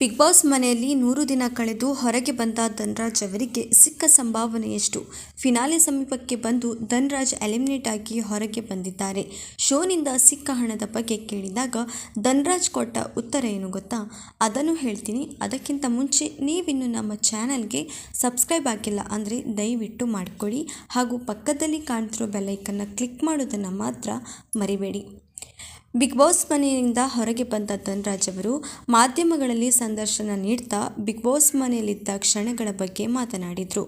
Big boss ಮನೆಯಲ್ಲಿ ನೂರು ದಿನ ಕಳೆದು ಹೊರಗೆ ಬಂದ ಧನ್ರಾಜ್ ಅವರಿಗೆ ಸಿಕ್ಕ ಸಂಭಾವನೆಯಷ್ಟು. ಫಿನಾಲೆ ಸಮೀಪಕ್ಕೆ ಬಂದು ಧನ್ರಾಜ್ ಎಲಿಮಿನೇಟ್ ಆಗಿ ಹೊರಗೆ ಬಂದಿದ್ದಾರೆ. ಶೋನಿಂದ ಸಿಕ್ಕ ಹಣದ ಬಗ್ಗೆ ಕೇಳಿದಾಗ ಧನ್ರಾಜ್ ಕೊಟ್ಟ ಉತ್ತರ ಏನು ಗೊತ್ತಾ? ಅದನ್ನು ಹೇಳ್ತೀನಿ. ಅದಕ್ಕಿಂತ ಮುಂಚೆ ನೀವಿನ್ನು ನಮ್ಮ ಚಾನಲ್ಗೆ ಸಬ್ಸ್ಕ್ರೈಬ್ ಆಗಿಲ್ಲ ಅಂದರೆ ದಯವಿಟ್ಟು ಮಾಡಿಕೊಳ್ಳಿ ಹಾಗೂ ಪಕ್ಕದಲ್ಲಿ ಕಾಣ್ತಿರೋ ಬೆಲ್ಲೈಕನ್ನು ಕ್ಲಿಕ್ ಮಾಡೋದನ್ನು ಮಾತ್ರ ಮರಿಬೇಡಿ. ಬಿಗ್ ಬಾಸ್ ಮನೆಯಿಂದ ಹೊರಗೆ ಬಂದ ಧನ್ರಾಜ್ ಅವರು ಮಾಧ್ಯಮಗಳಲ್ಲಿ ಸಂದರ್ಶನ ನೀಡ್ತಾ ಬಿಗ್ ಬಾಸ್ ಮನೆಯಲ್ಲಿದ್ದ ಕ್ಷಣಗಳ ಬಗ್ಗೆ ಮಾತನಾಡಿದರು.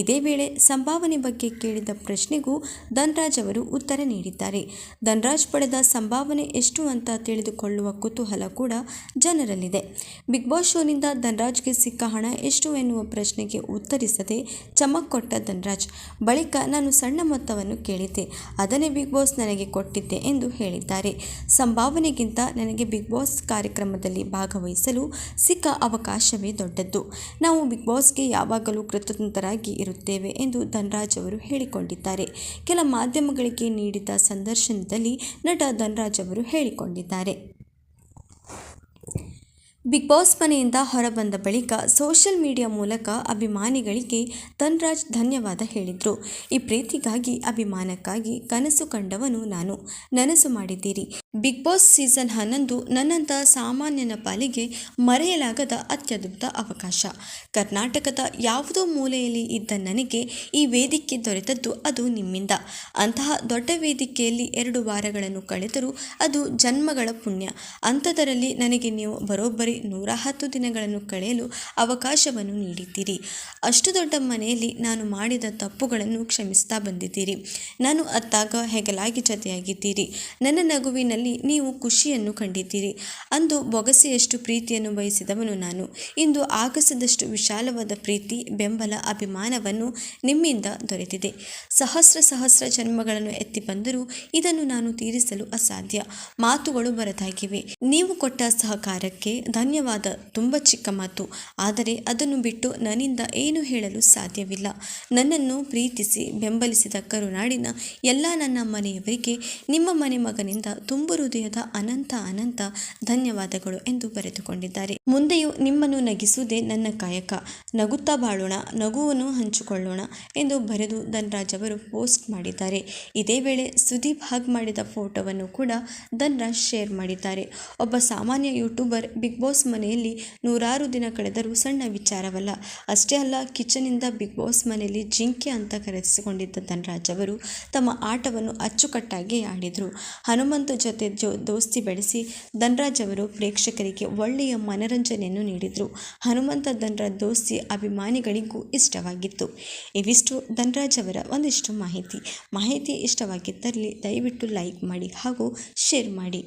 ಇದೇ ವೇಳೆ ಸಂಭಾವನೆ ಬಗ್ಗೆ ಕೇಳಿದ ಪ್ರಶ್ನೆಗೂ ಧನ್ರಾಜ್ ಅವರು ಉತ್ತರ ನೀಡಿದ್ದಾರೆ. ಧನ್ರಾಜ್ ಪಡೆದ ಸಂಭಾವನೆ ಎಷ್ಟು ಅಂತ ತಿಳಿದುಕೊಳ್ಳುವ ಕುತೂಹಲ ಕೂಡ ಜನರಲ್ಲಿದೆ. ಬಿಗ್ ಬಾಸ್ ಶೋನಿಂದ ಧನ್ರಾಜ್ಗೆ ಸಿಕ್ಕ ಹಣ ಎಷ್ಟು ಎನ್ನುವ ಪ್ರಶ್ನೆಗೆ ಉತ್ತರಿಸದೆ ಚಮಕ್ ಕೊಟ್ಟ ಧನ್ರಾಜ್, ಬಳಿಕ ನಾನು ಸಣ್ಣ ಮೊತ್ತವನ್ನು ಕೇಳಿದ್ದೆ, ಅದನ್ನೇ ಬಿಗ್ ಬಾಸ್ ನನಗೆ ಕೊಟ್ಟಿದ್ದೆ ಎಂದು ಹೇಳಿದ್ದಾರೆ. ಸಂಭಾವನೆಗಿಂತ ನನಗೆ ಬಿಗ್ ಬಾಸ್ ಕಾರ್ಯಕ್ರಮದಲ್ಲಿ ಭಾಗವಹಿಸಲು ಸಿಕ್ಕ ಅವಕಾಶವೇ ದೊಡ್ಡದ್ದು. ನಾವು ಬಿಗ್ ಬಾಸ್ಗೆ ಯಾವಾಗಲೂ ಕೃತಜ್ಞರಾಗಿ ಇರುತ್ತೇವೆ ಎಂದು ಧನ್ರಾಜ್ ಅವರು ಹೇಳಿಕೊಂಡಿದ್ದಾರೆ. ಕೆಲ ಮಾಧ್ಯಮಗಳಿಗೆ ನೀಡಿದ ಸಂದರ್ಶನದಲ್ಲಿ ನಟ ಧನ್ರಾಜ್ ಅವರು ಹೇಳಿಕೊಂಡಿದ್ದಾರೆ. ಬಿಗ್ ಬಾಸ್ ಮನೆಯಿಂದ ಹೊರಬಂದ ಬಳಿಕ ಸೋಷಿಯಲ್ ಮೀಡಿಯಾ ಮೂಲಕ ಅಭಿಮಾನಿಗಳಿಗೆ ಧನ್ರಾಜ್ ಧನ್ಯವಾದ ಹೇಳಿದರು. ಈ ಪ್ರೀತಿಗಾಗಿ, ಅಭಿಮಾನಕ್ಕಾಗಿ ಕನಸು ಕಂಡವನು ನಾನು. ನನಸು ಮಾಡಿದ್ದೀರಿ. ಬಿಗ್ ಬಾಸ್ ಸೀಸನ್ ಹನ್ನೊಂದು ನನ್ನಂಥ ಸಾಮಾನ್ಯನ ಪಾಲಿಗೆ ಮರೆಯಲಾಗದ ಅತ್ಯದ್ಭುತ ಅವಕಾಶ. ಕರ್ನಾಟಕದ ಯಾವುದೋ ಮೂಲೆಯಲ್ಲಿ ಇದ್ದ ನನಗೆ ಈ ವೇದಿಕೆ ದೊರೆತದ್ದು ಅದು ನಿಮ್ಮಿಂದ. ಅಂತಹ ದೊಡ್ಡ ವೇದಿಕೆಯಲ್ಲಿ ಎರಡು ವಾರಗಳನ್ನು ಕಳೆದರೂ ಅದು ಜನ್ಮಗಳ ಪುಣ್ಯ. ಅಂಥದರಲ್ಲಿ ನನಗೆ ನೀವು ಬರೋಬ್ಬರಿ ನೂರ ಹತ್ತು ದಿನಗಳನ್ನು ಕಳೆಯಲು ಅವಕಾಶವನ್ನು ನೀಡಿದ್ದೀರಿ. ಅಷ್ಟು ದೊಡ್ಡ ಮನೆಯಲ್ಲಿ ನಾನು ಮಾಡಿದ ತಪ್ಪುಗಳನ್ನು ಕ್ಷಮಿಸ್ತಾ ಬಂದಿದ್ದೀರಿ. ನಾನು ಅತ್ತಾಗ ಹೆಗಲಾಗಿ ಜತೆಯಾಗಿದ್ದೀರಿ. ನನ್ನ ನಗುವಿನಲ್ಲಿ ನೀವು ಖುಷಿಯನ್ನು ಕಂಡಿದ್ದೀರಿ. ಅಂದು ಬೊಗಸೆಯಷ್ಟು ಪ್ರೀತಿಯನ್ನು ಬಯಸಿದವನು ನಾನು. ಇಂದು ಆಗಸದಷ್ಟು ವಿಶಾಲವಾದ ಪ್ರೀತಿ, ಬೆಂಬಲ, ಅಭಿಮಾನವನ್ನು ನಿಮ್ಮಿಂದ ದೊರೆತಿದೆ. ಸಹಸ್ರ ಸಹಸ್ರ ಜನ್ಮಗಳನ್ನು ಎತ್ತಿ ಬಂದರೂ ಇದನ್ನು ನಾನು ತೀರಿಸಲು ಅಸಾಧ್ಯ. ಮಾತುಗಳು ಬರದಾಗಿವೆ ನೀವು ಕೊಟ್ಟ ಸಹಕಾರಕ್ಕೆ ಧನ್ಯವಾದ. ತುಂಬ ಚಿಕ್ಕ ಮಾತು. ಆದರೆ ಅದನ್ನು ಬಿಟ್ಟು ನನ್ನಿಂದ ಏನು ಹೇಳಲು ಸಾಧ್ಯವಿಲ್ಲ. ನನ್ನನ್ನು ಪ್ರೀತಿಸಿ ಬೆಂಬಲಿಸಿದ ಕರುನಾಡಿನ ಎಲ್ಲ ನನ್ನ ಮನೆಯವರಿಗೆ ನಿಮ್ಮ ಮನೆ ಮಗನಿಂದ ತುಂಬು ಹೃದಯದ ಅನಂತ ಅನಂತ ಧನ್ಯವಾದಗಳು ಎಂದು ಬರೆದುಕೊಂಡಿದ್ದಾರೆ. ಮುಂದೆಯೂ ನಿಮ್ಮನ್ನು ನಗಿಸುವುದೇ ನನ್ನ ಕಾಯಕ. ನಗುತ್ತಾ ಬಾಳೋಣ, ನಗುವನ್ನು ಹಂಚಿಕೊಳ್ಳೋಣ ಎಂದು ಬರೆದು ಧನ್ರಾಜ್ ಅವರು ಪೋಸ್ಟ್ ಮಾಡಿದ್ದಾರೆ. ಇದೇ ವೇಳೆ ಸುದೀಪ್ ಹಾಗ್ ಮಾಡಿದ ಫೋಟೋವನ್ನು ಕೂಡ ಧನ್ರಾಜ್ ಶೇರ್ ಮಾಡಿದ್ದಾರೆ. ಒಬ್ಬ ಸಾಮಾನ್ಯ ಯೂಟ್ಯೂಬರ್ ಬಿಗ್ ಬಾಸ್ ಮನೆಯಲ್ಲಿ ನೂರಾರು ದಿನ ಕಳೆದರೂ ಸಣ್ಣ ವಿಚಾರವಲ್ಲ. ಅಷ್ಟೇ ಅಲ್ಲ ಕಿಚನಿಂದ ಬಿಗ್ ಬಾಸ್ ಮನೆಯಲ್ಲಿ ಜಿಂಕೆ ಅಂತ ಕರೆಸಿಕೊಂಡಿದ್ದ ಧನ್ರಾಜ್ ಅವರು ತಮ್ಮ ಆಟವನ್ನು ಅಚ್ಚುಕಟ್ಟಾಗಿ ಆಡಿದರು. ಹನುಮಂತ ಜೊತೆ ಜೊ, ದೋಸ್ತಿ ಬೆಳೆಸಿ ಧನ್ರಾಜ್ ಅವರು ಪ್ರೇಕ್ಷಕರಿಗೆ ಒಳ್ಳೆಯ ಮನರಂಜನೆಯನ್ನು ನೀಡಿದರು. ಹನುಮಂತ ಧನ್ರಾಜ್ ದೋಸ್ತಿ ಅಭಿಮಾನಿಗಳಿಗೂ ಇಷ್ಟವಾಗಿತ್ತು. ಇವಿಷ್ಟು ಧನ್ರಾಜ್ ಅವರ ಒಂದಿಷ್ಟು ಮಾಹಿತಿ. ಮಾಹಿತಿ ಇಷ್ಟವಾಗಿದ್ದಲ್ಲಿ ದಯವಿಟ್ಟು ಲೈಕ್ ಮಾಡಿ ಹಾಗೂ ಶೇರ್ ಮಾಡಿ.